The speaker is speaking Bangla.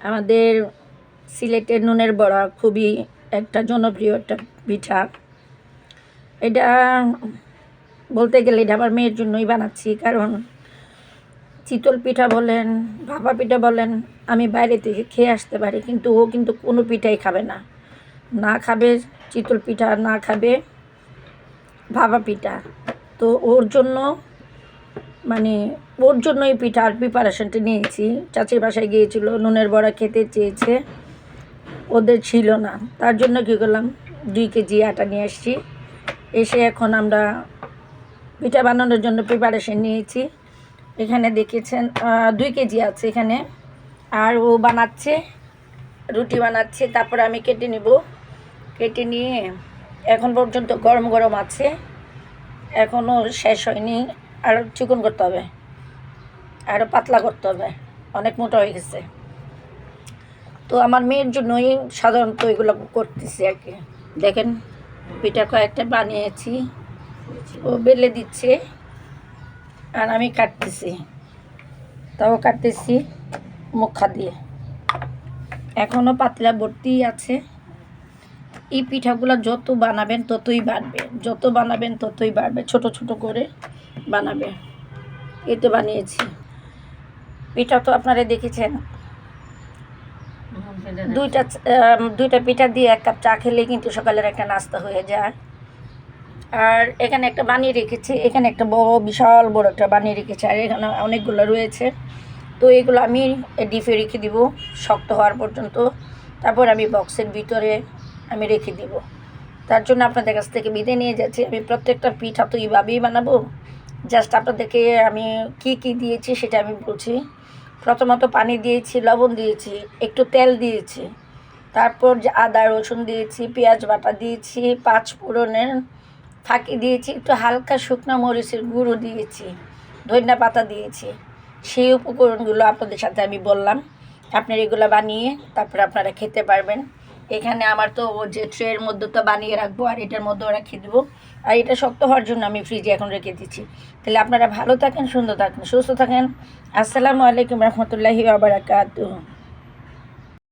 আমাদের সিলেটের নুনের বড়া খুবই একটা জনপ্রিয় একটা পিঠা। এটা বলতে গেলে এটা আমার মেয়ের জন্যই বানাচ্ছি, কারণ চিতল পিঠা বলেন, ভাপা পিঠা বলেন, আমি বাইরে থেকে খেয়ে আসতে পারি, কিন্তু ও কিন্তু কোনো পিঠাই খাবে না। না খাবে চিতল পিঠা, না খাবে ভাপা পিঠা। তো ওর জন্য মানে ওর জন্য এই পিঠার প্রিপারেশনটা নিয়েছি। চাচির বাসায় গিয়েছিল, নুনের বড়া খেতে চেয়েছে। ওদের ছিল না। তার জন্য কী করলাম, দুই কেজি আটা নিয়ে এসেছি এসে এখন আমরা পিঠা বানানোর জন্য প্রিপারেশন নিয়েছি। এখানে দেখেছেন দুই কেজি আছে এখানে। আর ও বানাচ্ছে, রুটি বানাচ্ছে, তারপর আমি কেটে নিব। কেটে নিয়ে এখন পর্যন্ত গরম গরম আছে। এখনও শেষ হয়নি। আরও চিকন করতে হবে। আরও পাতলা করতে হবে। অনেক মোটা হয়ে গেছে। তো আমার মেয়ের জন্যই সাধারণত এগুলো করতেছি আর কি। দেখেন, পিঠা কয়েকটা বানিয়েছি। ও বেলে দিচ্ছে। আর আমি কাটতেছি। তাও কাটতেছি মুখা দিয়ে। এখনও পাতলা ভর্তি আছে। এই পিঠাগুলো যত বানাবেন ততই বাড়বে। যত বানাবেন ততই বাড়বে, ছোট ছোট করে। বানাবে। এই তো বানিয়েছি। পিঠা তো আপনারা দেখেছেন। দুইটা দুইটা পিঠা দিয়ে এক কাপ চা খেলে কিন্তু সকালের একটা নাস্তা হয়ে যায়। আর এখানে একটা বানিয়ে রেখেছি। এখানে একটা বড়, বিশাল বড় একটা বানিয়ে রেখেছি। আর এখানে অনেকগুলো রয়েছে। তো এগুলো আমি ডিপে রেখে দিব। শক্ত হওয়ার পর্যন্ত। তারপর আমি বক্সের ভিতরে আমি রেখে দিব। তার জন্য আপনাদের কাছ থেকে বিদায় নিয়ে যাচ্ছি। আমি প্রত্যেকটা পিঠা তো এইভাবেই বানাবো। জাস্ট আপনাদেরকে আমি কি কি দিয়েছি সেটা আমি বলছি। প্রথমত পানি দিয়েছি, লবণ দিয়েছি, একটু তেল দিয়েছি। তারপর আদা, রসুন দিয়েছি, পেঁয়াজ বাটা দিয়েছি, পাঁচ ফোড়নের ফাঁকি দিয়েছি, একটু হালকা শুকনো মরিচের গুঁড়ো দিয়েছি, ধনিয়া পাতা দিয়েছি। সেই উপকরণগুলো আপনাদের সাথে আমি বললাম। আপনারা এগুলো বানিয়ে তারপরে আপনারা খেতে পারবেন। এখানে আমার তো ও যে ট্রের মধ্যে তো বানিয়ে রাখব আর এটার মধ্যেও রেখে দেবো আর এটা শক্ত হওয়ার জন্য আমি ফ্রিজে এখন রেখে দিচ্ছি। তাহলে আপনারা ভালো থাকেন, সুন্দর থাকেন, সুস্থ থাকেন। আসসালামু আলাইকুম রহমতুল্লাহি আবরাকাতু